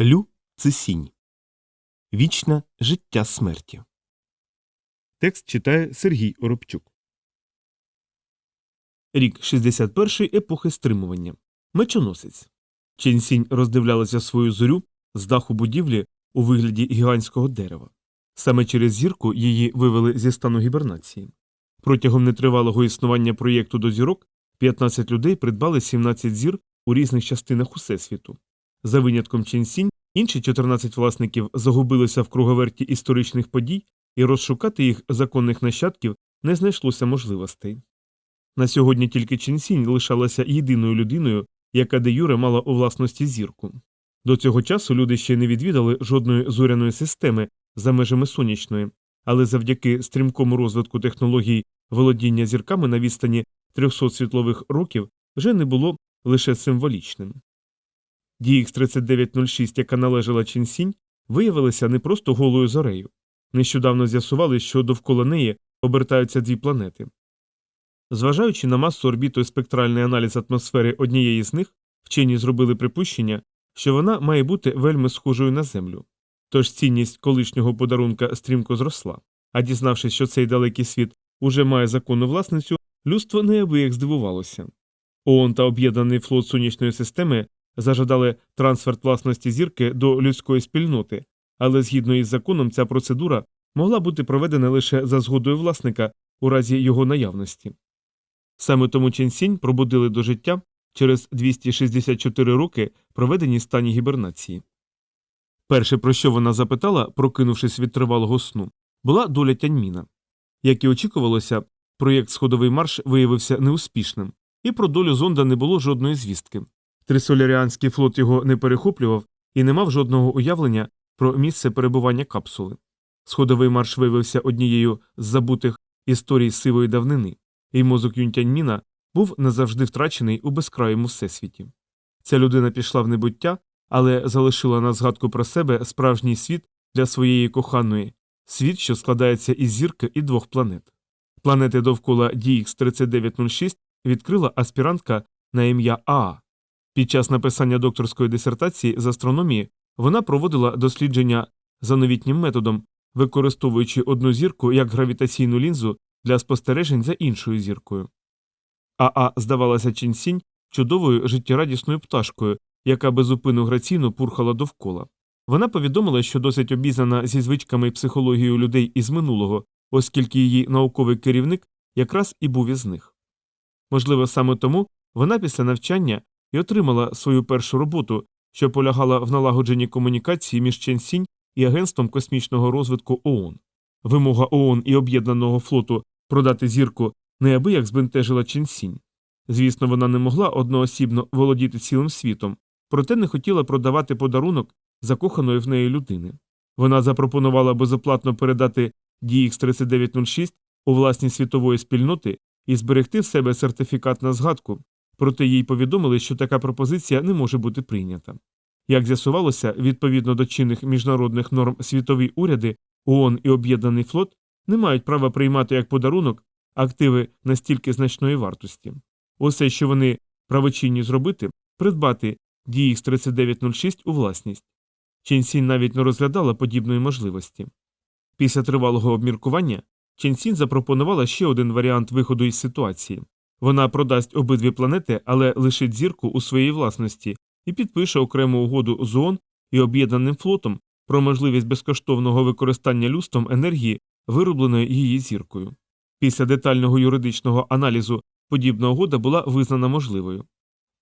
Лю Цисінь. Вічне життя смерті. Текст читає Сергій Оробчук. Рік 61 епохи стримування. Мечоносець. Ченсінь роздивлялася свою зорю з даху будівлі у вигляді гігантського дерева. Саме через зірку її вивели зі стану гібернації. Протягом нетривалого існування проєкту до зірок 15 людей придбали 17 зір у різних частинах Усесвіту. За винятком Ченсінь, інші 14 власників загубилися в круговерті історичних подій, і розшукати їх законних нащадків не знайшлося можливостей. На сьогодні тільки Ченсінь лишалася єдиною людиною, яка де Юре мала у власності зірку. До цього часу люди ще не відвідали жодної зоряної системи за межами сонячної, але завдяки стрімкому розвитку технологій володіння зірками на відстані 300 світлових років вже не було лише символічним. DX3906, яка належала Чінсінь, виявилася не просто голою зорею. Нещодавно з'ясували, що довкола неї обертаються дві планети. Зважаючи на масу орбіту і спектральний аналіз атмосфери однієї з них, вчені зробили припущення, що вона має бути вельми схожою на Землю. Тож цінність колишнього подарунка стрімко зросла, а дізнавшись, що цей далекий світ уже має законну власницю, людство неабияк здивувалося. ООН та об'єднаний флот сонячної системи зажадали трансферт власності зірки до людської спільноти, але згідно із законом ця процедура могла бути проведена лише за згодою власника у разі його наявності. Саме тому Ченсінь пробудили до життя через 264 роки, проведені стані гібернації. Перше, про що вона запитала, прокинувшись від тривалого сну, була доля Тяньміна. Як і очікувалося, проєкт Сходовий марш виявився неуспішним, і про долю зонда не було жодної звістки. Трисоляріанський флот його не перехоплював і не мав жодного уявлення про місце перебування капсули. Сходовий марш виявився однією з забутих історій сивої давнини, і мозок Юнтяньміна був назавжди втрачений у безкрайому всесвіті. Ця людина пішла в небуття, але залишила на згадку про себе справжній світ для своєї коханої, світ, що складається із зірки і двох планет. Планети довкола DX3906 відкрила аспірантка на ім'я Аа. Під час написання докторської дисертації з астрономії вона проводила дослідження за новітнім методом, використовуючи одну зірку як гравітаційну лінзу для спостережень за іншою зіркою. Аа здавалася Чінсінь чудовою життєрадісною пташкою, яка безупину граційно пурхала довкола. Вона повідомила, що досить обізнана зі звичками і психологією людей із минулого, оскільки її науковий керівник якраз і був із них. Можливо, саме тому вона після навчання і отримала свою першу роботу, що полягала в налагодженні комунікації між Ченсінь і Агентством космічного розвитку ООН. Вимога ООН і об'єднаного флоту продати зірку неабияк збентежила Ченсінь. Звісно, вона не могла одноосібно володіти цілим світом, проте не хотіла продавати подарунок закоханої в неї людини. Вона запропонувала безоплатно передати DX3906 у власність світової спільноти і зберегти в себе сертифікат на згадку, проте їй повідомили, що така пропозиція не може бути прийнята. Як з'ясувалося, відповідно до чинних міжнародних норм світові уряди, ООН і Об'єднаний флот не мають права приймати як подарунок активи настільки значної вартості. Усе, що вони правочинні зробити, придбати DX3906 у власність. Ченсін навіть не розглядала подібної можливості. Після тривалого обміркування Ченсін запропонувала ще один варіант виходу із ситуації вона продасть обидві планети, але лишить зірку у своїй власності і підпише окрему угоду з ООН і об'єднаним флотом про можливість безкоштовного використання люстом енергії, виробленої її зіркою. Після детального юридичного аналізу подібна угода була визнана можливою.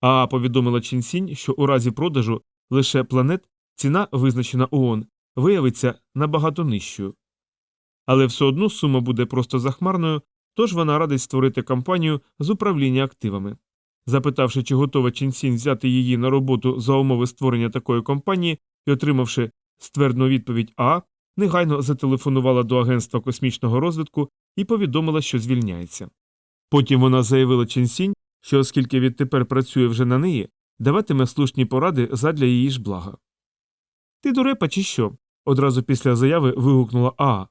А повідомила Чінсінь, що у разі продажу лише планет ціна, визначена ООН, виявиться набагато нижчою. Але все одно сума буде просто захмарною, тож вона радить створити компанію з управління активами. Запитавши, чи готова Чінсінь взяти її на роботу за умови створення такої компанії і отримавши ствердну відповідь А, негайно зателефонувала до Агентства космічного розвитку і повідомила, що звільняється. Потім вона заявила Ченсінь, що оскільки відтепер працює вже на неї, даватиме слушні поради задля її ж блага. Ти дурепа, чи що? одразу після заяви вигукнула Аа.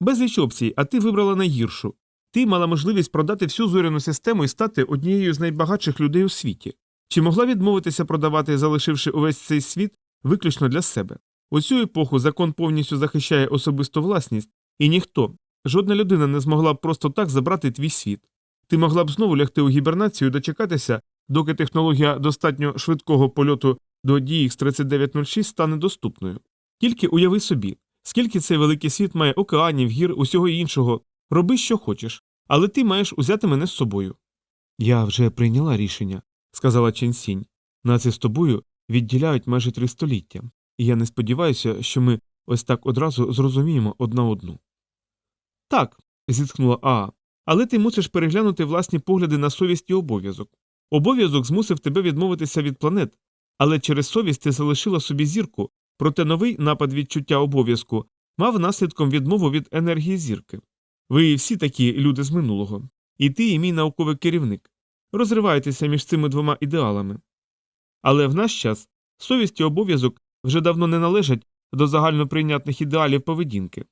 Безліч опцій, а ти вибрала найгіршу. Ти мала можливість продати всю зоряну систему і стати однією з найбагатших людей у світі. Чи могла відмовитися продавати, залишивши увесь цей світ виключно для себе. У цю епоху закон повністю захищає особисту власність, і ніхто, жодна людина не змогла б просто так забрати твій світ. Ти могла б знову лягти у гібернацію і дочекатися, доки технологія достатньо швидкого польоту до DX3906 стане доступною. Тільки уяви собі, скільки цей великий світ має океанів, гір, усього іншого, роби, що хочеш, але ти маєш узяти мене з собою. Я вже прийняла рішення, сказала Ченсінь. Наци з тобою відділяють майже три століття, і я не сподіваюся, що ми ось так одразу зрозуміємо одна одну. Так, зітхнула Аа, але ти мусиш переглянути власні погляди на совість і обов'язок. Обов'язок змусив тебе відмовитися від планет, але через совість ти залишила собі зірку, проте новий напад відчуття обов'язку мав наслідком відмову від енергії зірки. Ви всі такі люди з минулого, і ти, і мій науковий керівник. Розриваєтеся між цими двома ідеалами. Але в наш час совість і обов'язок вже давно не належать до загальноприйнятних ідеалів поведінки.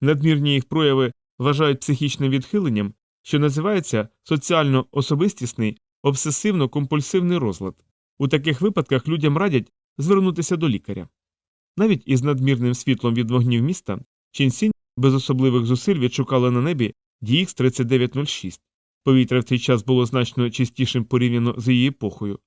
Надмірні їх прояви вважають психічним відхиленням, що називається соціально особистісний обсесивно-компульсивний розлад. У таких випадках людям радять звернутися до лікаря. Навіть із надмірним світлом від вогнів міста Ченсінь без особливих зусиль відшукала на небі DX3906. Повітря в цей час було значно чистішим порівняно з її епохою.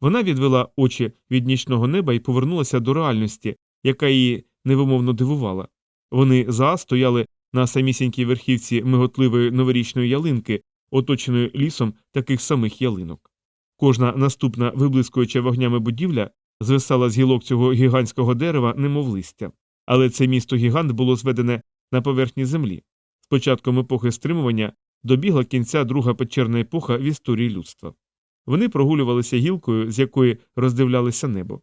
Вона відвела очі від нічного неба і повернулася до реальності, яка її невимовно дивувала. Вони за стояли на самісінькій верхівці миготливої новорічної ялинки, оточеної лісом таких самих ялинок. Кожна наступна виблискуюча вогнями будівля звисала з гілок цього гігантського дерева, немов листя. Але це місто гігант було зведене на поверхні землі. З початком епохи стримування добігла кінця друга печерна епоха в історії людства. Вони прогулювалися гілкою, з якої роздивлялися небо.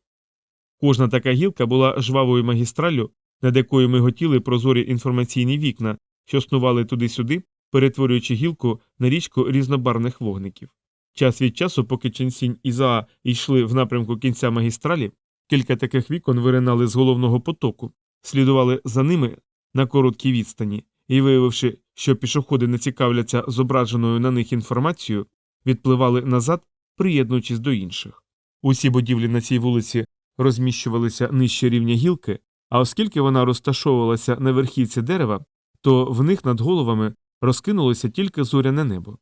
Кожна така гілка була жвавою магістраллю, над якою миготіли прозорі інформаційні вікна, що снували туди-сюди, перетворюючи гілку на річку різнобарвних вогників. Час від часу, поки Ченсінь і Заа йшли в напрямку кінця магістралі, кілька таких вікон виринали з головного потоку, слідували за ними на короткій відстані, і, виявивши, що пішоходи не цікавляться зображеною на них інформацією, відпливали назад, приєднуючись до інших. Усі будівлі на цій вулиці розміщувалися нижче рівня гілки, а оскільки вона розташовувалася на верхівці дерева, то в них над головами розкинулося тільки зоряне небо.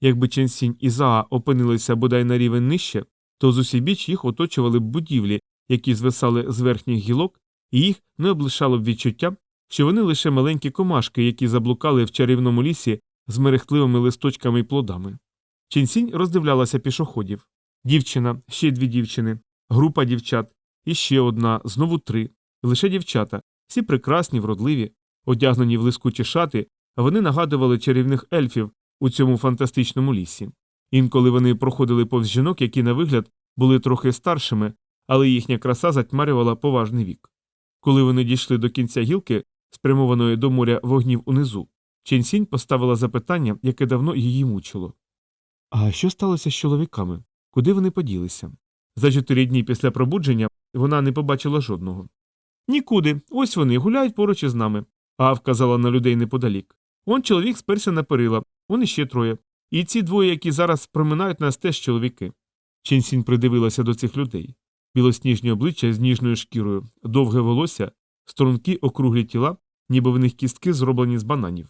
Якби Ченсінь і Заа опинилися бодай на рівень нижче, то з усібіч їх оточували б будівлі, які звисали з верхніх гілок, і їх не облишало б відчуття, що вони лише маленькі комашки, які заблукали в чарівному лісі з мерехтливими листочками й плодами. Ченсінь роздивлялася пішоходів дівчина, ще дві дівчини, група дівчат, і ще одна, знову три, лише дівчата, всі прекрасні, вродливі, одягнені в лискучі шати, вони нагадували чарівних ельфів у цьому фантастичному лісі. Інколи вони проходили повз жінок, які на вигляд були трохи старшими, але їхня краса затьмарювала поважний вік. Коли вони дійшли до кінця гілки, спрямованої до моря вогнів унизу, Ченсінь поставила запитання, яке давно її мучило. А що сталося з чоловіками? Куди вони поділися? За чотири дні після пробудження вона не побачила жодного. Нікуди, ось вони гуляють поруч із нами, а вказала на людей неподалік. Он чоловік сперся на перила, он іще троє. І ці двоє, які зараз проминають нас теж чоловіки. Ченсінь придивилася до цих людей. Білосніжні обличчя з ніжною шкірою, довге волосся, стрункі округлі тіла, ніби в них кістки зроблені з бананів.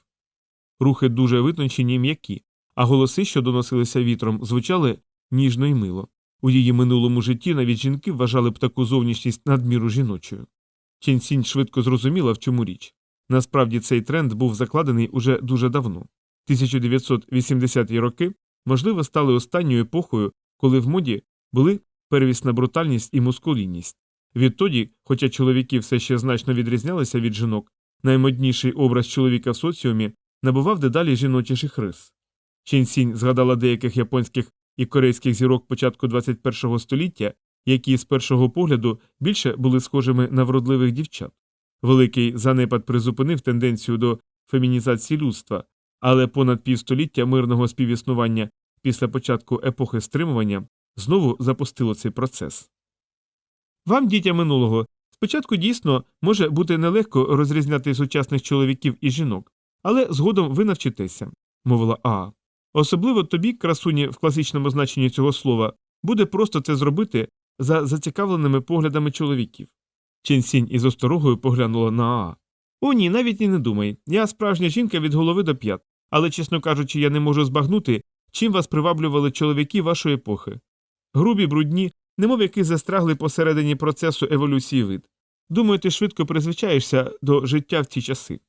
Рухи дуже витончені й м'які, а голоси, що доносилися вітром, звучали ніжно й мило. У її минулому житті навіть жінки вважали б таку зовнішність надміру жіночою. Ченсінь швидко зрозуміла, в чому річ. Насправді цей тренд був закладений уже дуже давно. 1980-ті роки, можливо, стали останньою епохою, коли в моді були первісна брутальність і мускулінність. Відтоді, хоча чоловіки все ще значно відрізнялися від жінок, наймодніший образ чоловіка в соціумі набував дедалі жіночіших рис. Ченсінь згадала деяких японських і корейських зірок початку 21-го століття, які з першого погляду більше були схожими на вродливих дівчат. Великий занепад призупинив тенденцію до фемінізації людства, але понад півстоліття мирного співіснування після початку епохи стримування знову запустило цей процес. Вам, дітя минулого, спочатку дійсно може бути нелегко розрізняти сучасних чоловіків і жінок, але згодом ви навчитеся, мовила Аа. Особливо тобі, красуні в класичному значенні цього слова, буде просто це зробити, за зацікавленими поглядами чоловіків. Ченсінь із осторогою поглянула на Аа. О, ні, навіть і не думай. Я справжня жінка від голови до п'ят, але, чесно кажучи, я не можу збагнути, чим вас приваблювали чоловіки вашої епохи. Грубі, брудні, немов які застрягли посередині процесу еволюції вид. Думаю, ти швидко призвичаєшся до життя в ці часи.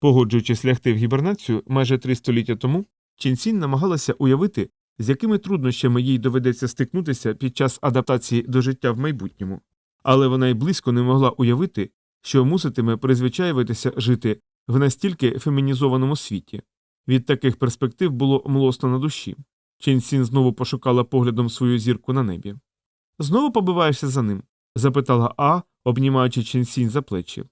Погоджуючись лягти в гібернацію майже три століття тому, Чінсінь намагалася уявити, з якими труднощами їй доведеться стикнутися під час адаптації до життя в майбутньому, але вона й близько не могла уявити, що муситиме призвичаюватися жити в настільки фемінізованому світі. Від таких перспектив було млосно на душі. Ченсін знову пошукала поглядом свою зірку на небі. Знову побиваєшся за ним? запитала А, обнімаючи Ченсінь за плечі.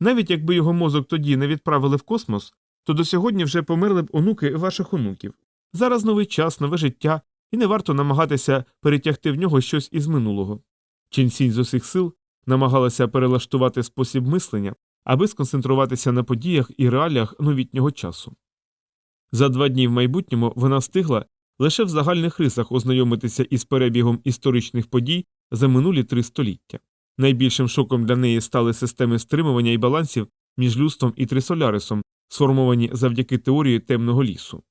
Навіть якби його мозок тоді не відправили в космос, то до сьогодні вже померли б онуки ваших онуків. Зараз новий час, нове життя, і не варто намагатися перетягти в нього щось із минулого. Ченсінь з усіх сил намагалася перелаштувати спосіб мислення, аби сконцентруватися на подіях і реаліях новітнього часу. За два дні в майбутньому вона встигла лише в загальних рисах ознайомитися із перебігом історичних подій за минулі три століття. Найбільшим шоком для неї стали системи стримування і балансів між люстом і трисолярисом, сформовані завдяки теорії темного лісу.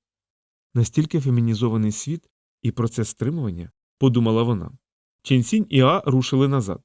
Настільки фемінізований світ і процес стримування, подумала вона. Ченсінь і А рушили назад.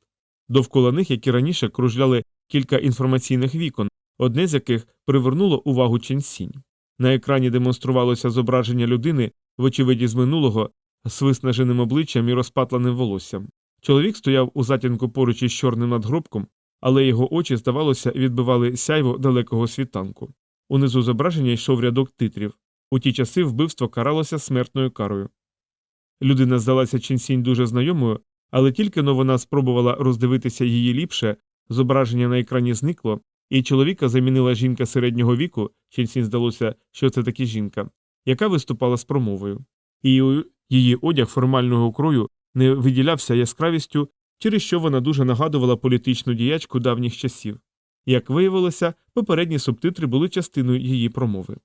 Довкола них, як і раніше, кружляли кілька інформаційних вікон, одне з яких привернуло увагу Ченсінь. На екрані демонструвалося зображення людини, вочевиді з минулого, з виснаженим обличчям і розпатленим волоссям. Чоловік стояв у затінку поруч із чорним надгробком, але його очі, здавалося, відбивали сяйво далекого світанку. Унизу зображення йшов рядок титрів. У ті часи вбивство каралося смертною карою. Людина здалася Ченсінь дуже знайомою, але тільки но вона спробувала роздивитися її ліпше, зображення на екрані зникло, і чоловіка замінила жінка середнього віку, Ченсінь здалося, що це таки жінка, яка виступала з промовою. І її одяг формального крою не виділявся яскравістю, через що вона дуже нагадувала політичну діячку давніх часів. Як виявилося, попередні субтитри були частиною її промови.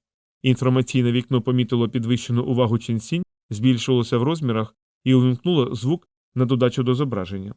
Інформаційне вікно помітило підвищену увагу Ченсінь, збільшилося в розмірах і увімкнуло звук на додачу до зображення.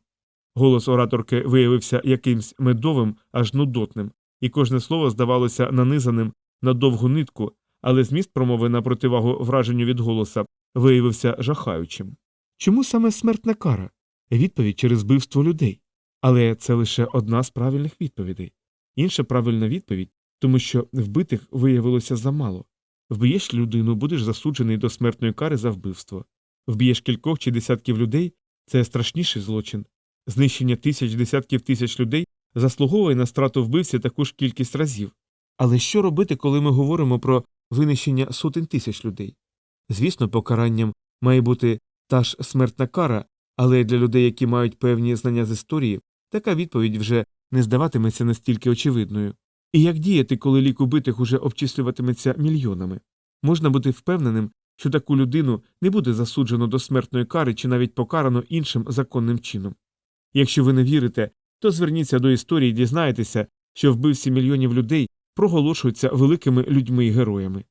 Голос ораторки виявився якимсь медовим, аж нудотним, і кожне слово здавалося нанизаним на довгу нитку, але зміст промови на противагу враженню від голоса виявився жахаючим. Чому саме смертна кара? Відповідь через вбивство людей. Але це лише одна з правильних відповідей. Інша правильна відповідь, тому що вбитих виявилося замало. Вб'єш людину, будеш засуджений до смертної кари за вбивство. Вб'єш кількох чи десятків людей це страшніший злочин. Знищення тисяч десятків тисяч людей заслуговує на страту вбивці таку ж кількість разів. Але що робити, коли ми говоримо про винищення сотень тисяч людей? Звісно, покаранням має бути та ж смертна кара, але для людей, які мають певні знання з історії, така відповідь вже не здаватиметься настільки очевидною. І як діяти, коли лік убитих уже обчислюватиметься мільйонами? Можна бути впевненим, що таку людину не буде засуджено до смертної кари чи навіть покарано іншим законним чином. Якщо ви не вірите, то зверніться до історії і дізнаєтеся, що вбивці мільйонів людей проголошуються великими людьми і героями.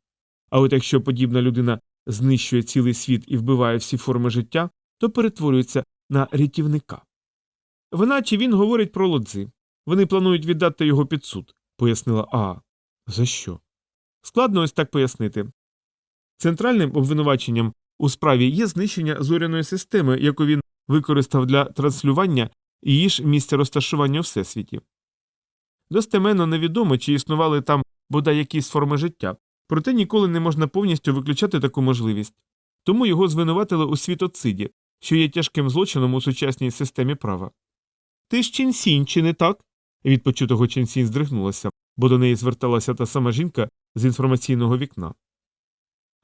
А от якщо подібна людина знищує цілий світ і вбиває всі форми життя, то перетворюється на рятівника. Вона чи він говорить про лодзи. Вони планують віддати його під суд, пояснила Аа. За що? Складно ось так пояснити. Центральним обвинуваченням у справі є знищення зоряної системи, яку він використав для транслювання її ж місця розташування у всесвіті. Достеменно невідомо, чи існували там бодай якісь форми життя, проте ніколи не можна повністю виключати таку можливість. Тому його звинуватили у світоциді, що є тяжким злочином у сучасній системі права. Ти ж Чінсінь, чи не так? Від почутого Чінсінь здригнулася, бо до неї зверталася та сама жінка з інформаційного вікна.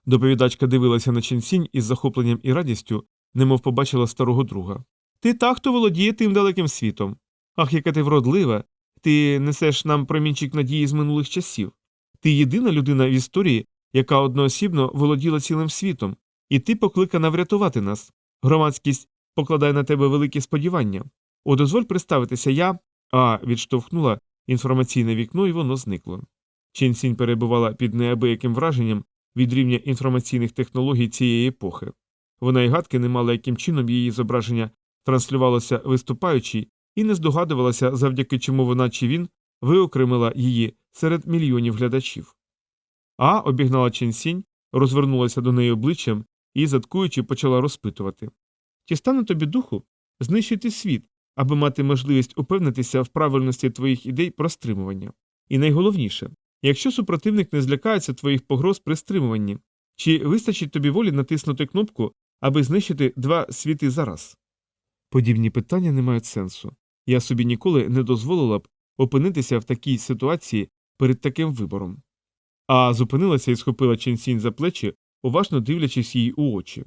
Доповідачка дивилася на Чінсінь із захопленням і радістю, немов побачила старого друга. Ти та, хто володіє тим далеким світом. Ах, яка ти вродлива. Ти несеш нам промінчик надії з минулих часів. Ти єдина людина в історії, яка одноосібно володіла цілим світом, і ти покликана врятувати нас. Громадськість покладає на тебе великі сподівання. О, дозволь представитися, я. А відштовхнула інформаційне вікно, і воно зникло. Ченсінь перебувала під неабияким враженням від рівня інформаційних технологій цієї епохи. Вона й гадки не мала, яким чином її зображення транслювалося виступаючій, і не здогадувалася, завдяки чому вона чи він виокремила її серед мільйонів глядачів. А обігнала Ченсінь, розвернулася до неї обличчям і, заткуючи, почала розпитувати Чи стане тобі духу знищити світ, аби мати можливість упевнитися в правильності твоїх ідей про стримування? І найголовніше, якщо супротивник не злякається твоїх погроз при стримуванні, чи вистачить тобі волі натиснути кнопку, аби знищити два світи зараз? Подібні питання не мають сенсу. Я собі ніколи не дозволила б опинитися в такій ситуації перед таким вибором. А зупинилася і схопила Ченсінь за плечі, уважно дивлячись їй у очі.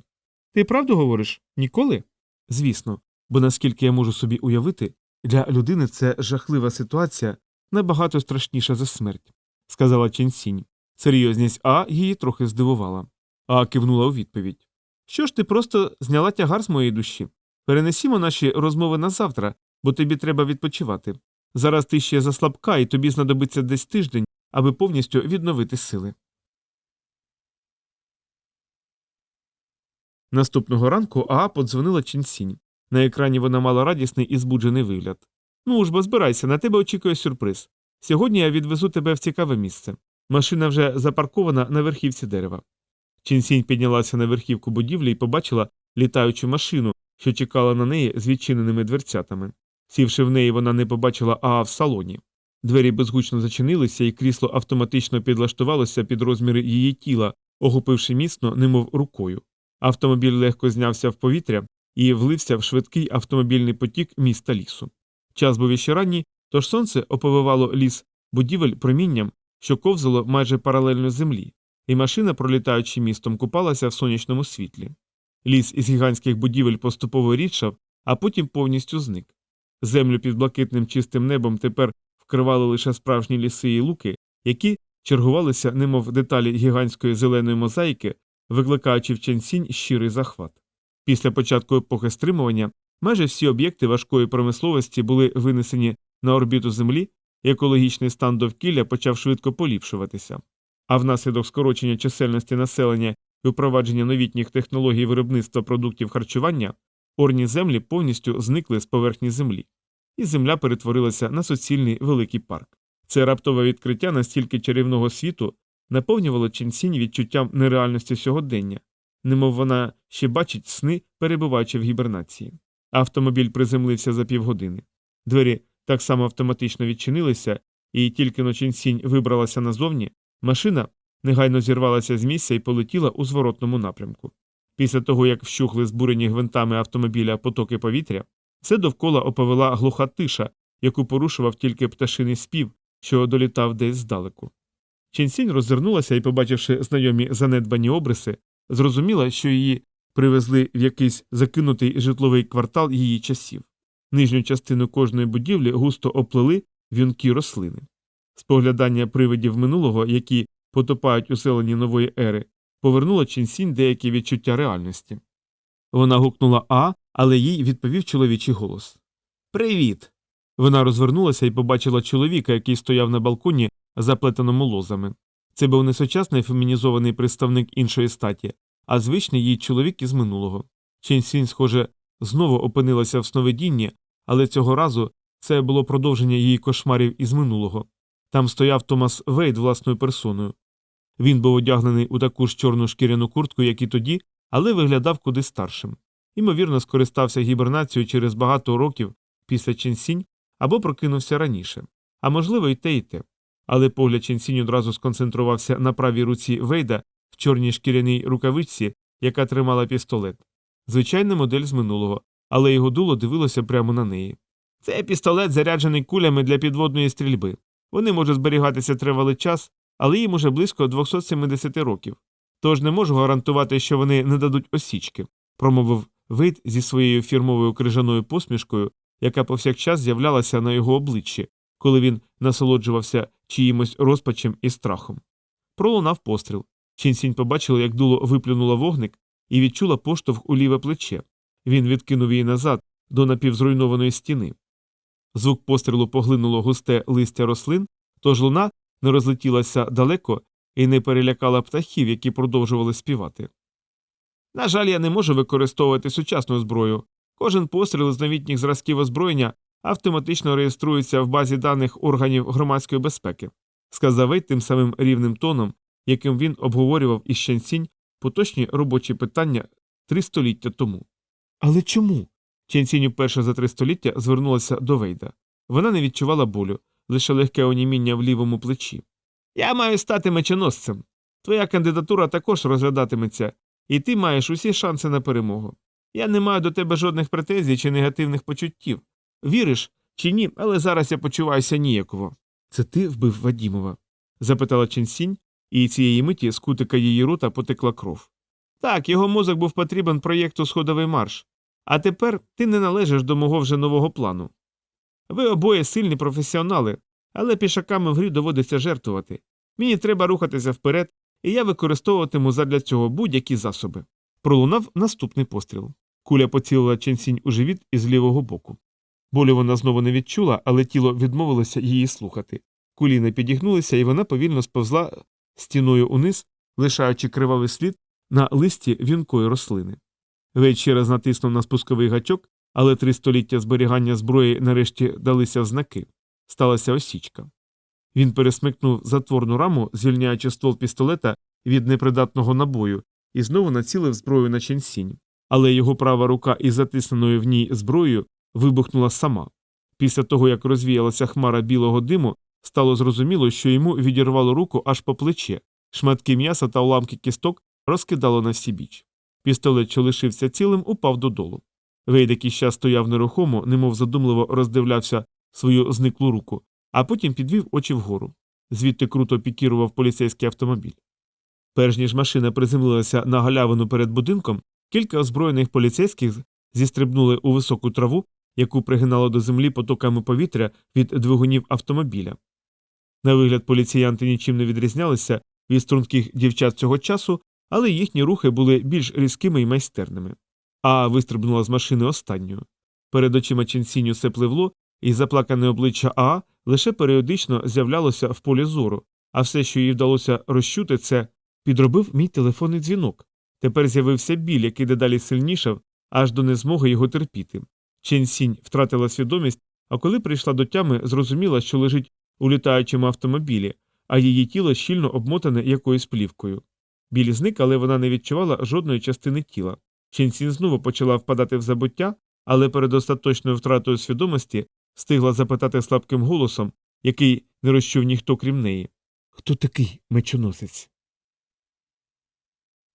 Ти правду говориш? Ніколи? Звісно, бо наскільки я можу собі уявити, для людини це жахлива ситуація набагато страшніша за смерть, сказала Ченсінь. Серйозність А її трохи здивувала. А кивнула у відповідь. Що ж ти просто зняла тягар з моєї душі? Перенесімо наші розмови на завтра, бо тобі треба відпочивати. Зараз ти ще заслабка, і тобі знадобиться десь тиждень, аби повністю відновити сили. Наступного ранку Аа подзвонила Чінсінь. На екрані вона мала радісний і збуджений вигляд. Ну ж бо збирайся, на тебе очікує сюрприз. Сьогодні я відвезу тебе в цікаве місце. Машина вже запаркована на верхівці дерева. Чінсінь піднялася на верхівку будівлі і побачила літаючу машину, що чекала на неї з відчиненими дверцятами. Сівши в неї, вона не побачила Аа в салоні. Двері безгучно зачинилися, і крісло автоматично підлаштувалося під розміри її тіла, охопивши міцно, немов рукою. Автомобіль легко знявся в повітря і влився в швидкий автомобільний потік міста лісу. Час був іще ранній, тож сонце оповивало ліс будівель промінням, що ковзало майже паралельно землі, і машина, пролітаючи містом, купалася в сонячному світлі. Ліс із гігантських будівель поступово рідшав, а потім повністю зник. Землю під блакитним чистим небом тепер вкривали лише справжні ліси і луки, які чергувалися, немов деталі гігантської зеленої мозаїки, викликаючи в Ченсінь щирий захват. Після початку епохи стримування майже всі об'єкти важкої промисловості були винесені на орбіту Землі, і екологічний стан довкілля почав швидко поліпшуватися. А внаслідок скорочення чисельності населення і впровадження новітніх технологій виробництва продуктів харчування, орні землі повністю зникли з поверхні землі, і земля перетворилася на суцільний великий парк. Це раптове відкриття настільки чарівного світу наповнювало Ченсінь відчуттям нереальності сьогодення, немов вона ще бачить сни, перебуваючи в гібернації. Автомобіль приземлився за півгодини. Двері так само автоматично відчинилися, і тільки но Ченсінь вибралася назовні, машина негайно зірвалася з місця і полетіла у зворотному напрямку. Після того, як вщухли збурені гвинтами автомобіля потоки повітря, все довкола оповела глуха тиша, яку порушував тільки пташиний спів, що долітав десь здалеку. Ченсінь роззирнулася і, побачивши знайомі занедбані обриси, зрозуміла, що її привезли в якийсь закинутий житловий квартал її часів. Нижню частину кожної будівлі густо оплели в'юнкі рослини. Споглядання привидів минулого, які потопають у селені нової ери, повернуло Ченсінь деякі відчуття реальності. Вона гукнула А, але їй відповів чоловічий голос Привіт. Вона розвернулася і побачила чоловіка, який стояв на балконі, заплетеному лозами. Це був не сучасний фемінізований представник іншої статі, а звичний їй чоловік із минулого. Ченсінь, схоже, знову опинилася в сновидінні, але цього разу це було продовження її кошмарів із минулого. Там стояв Томас Вейд власною персоною. Він був одягнений у таку ж чорну шкіряну куртку, як і тоді, але виглядав куди старшим. Ймовірно, скористався гібернацією через багато років після Ченсінь або прокинувся раніше, а можливо, й те, і те. Але погляд Ченсінь одразу сконцентрувався на правій руці Вейда в чорній шкіряній рукавичці, яка тримала пістолет. Звичайна модель з минулого, але його дуло дивилося прямо на неї. Це пістолет, заряджений кулями для підводної стрільби. Вони можуть зберігатися тривалий час, але їм уже близько 270 років. Тож не можу гарантувати, що вони не дадуть осічки, промовив Вейд зі своєю фірмовою крижаною посмішкою, яка повсякчас з'являлася на його обличчі, коли він насолоджувався чиїмось розпачем і страхом. Пролунав постріл. Чінсінь побачила, як дуло виплюнула вогник, і відчула поштовх у ліве плече. Він відкинув її назад до напівзруйнованої стіни. Звук пострілу поглинуло густе листя рослин, тож луна не розлетілася далеко і не перелякала птахів, які продовжували співати. На жаль, я не можу використовувати сучасну зброю, Кожен постріл з новітніх зразків озброєння автоматично реєструється в базі даних органів громадської безпеки, сказав Вейт тим самим рівним тоном, яким він обговорював із Ченсінь поточні робочі питання три століття тому. Але чому? Ченсінь уперше за три століття звернулася до Вейда. Вона не відчувала болю, лише легке оніміння в лівому плечі. Я маю стати меченосцем. Твоя кандидатура також розглядатиметься, і ти маєш усі шанси на перемогу. Я не маю до тебе жодних претензій чи негативних почуттів. Віриш чи ні, але зараз я почуваюся ніяково. Це ти вбив Вадімова? запитала Ченсінь, і цієї миті з кутика її рота потекла кров. Так, його мозок був потрібен проєкту Сходовий марш. А тепер ти не належиш до мого вже нового плану. Ви обоє сильні професіонали, але пішаками в грі доводиться жертвувати. Мені треба рухатися вперед, і я використовуватиму задля цього будь-які засоби. Пролунав наступний постріл. Куля поцілила Ченсінь у живіт із лівого боку. Болю вона знову не відчула, але тіло відмовилося її слухати. Куліни підігнулися, і вона повільно сповзла стіною униз, лишаючи кривавий слід на листі вінкої рослини. Вейд ще натиснув на спусковий гачок, але три століття зберігання зброї нарешті далися в знаки. Сталася осічка. Він пересмикнув затворну раму, звільняючи ствол пістолета від непридатного набою, і знову націлив зброю на ченсінь. Але його права рука із затисненою в ній зброєю вибухнула сама. Після того, як розвіялася хмара білого диму, стало зрозуміло, що йому відірвало руку аж по плече, шматки м'яса та уламки кісток розкидало на всі біч. Пістолет, що лишився цілим, упав додолу. Вейд якийсь час стояв нерухомо, немов задумливо роздивлявся свою зниклу руку, а потім підвів очі вгору. Звідти круто пікірував поліцейський автомобіль. Перш ніж машина приземлилася на галявину перед будинком, кілька озброєних поліцейських зістрибнули у високу траву, яку пригинало до землі потоками повітря від двигунів автомобіля. На вигляд поліціянти нічим не відрізнялися від струнких дівчат цього часу, але їхні рухи були більш різкими і майстерними. А вистрибнула з машини останньою. Перед очима Ченсінь усе пливло, і заплакане обличчя Аа лише періодично з'являлося в полі зору, а все, що їй вдалося розчути, це підробив мій телефонний дзвінок. Тепер з'явився біль, який дедалі сильнішав, аж до незмоги його терпіти. Ченсінь втратила свідомість, а коли прийшла до тями, зрозуміла, що лежить у літаючому автомобілі, а її тіло щільно обмотане якоюсь плівкою. Біль зник, але вона не відчувала жодної частини тіла. Ченсін знову почала впадати в забуття, але перед остаточною втратою свідомості встигла запитати слабким голосом, який не розчув ніхто крім неї. Хто такий мечоносець?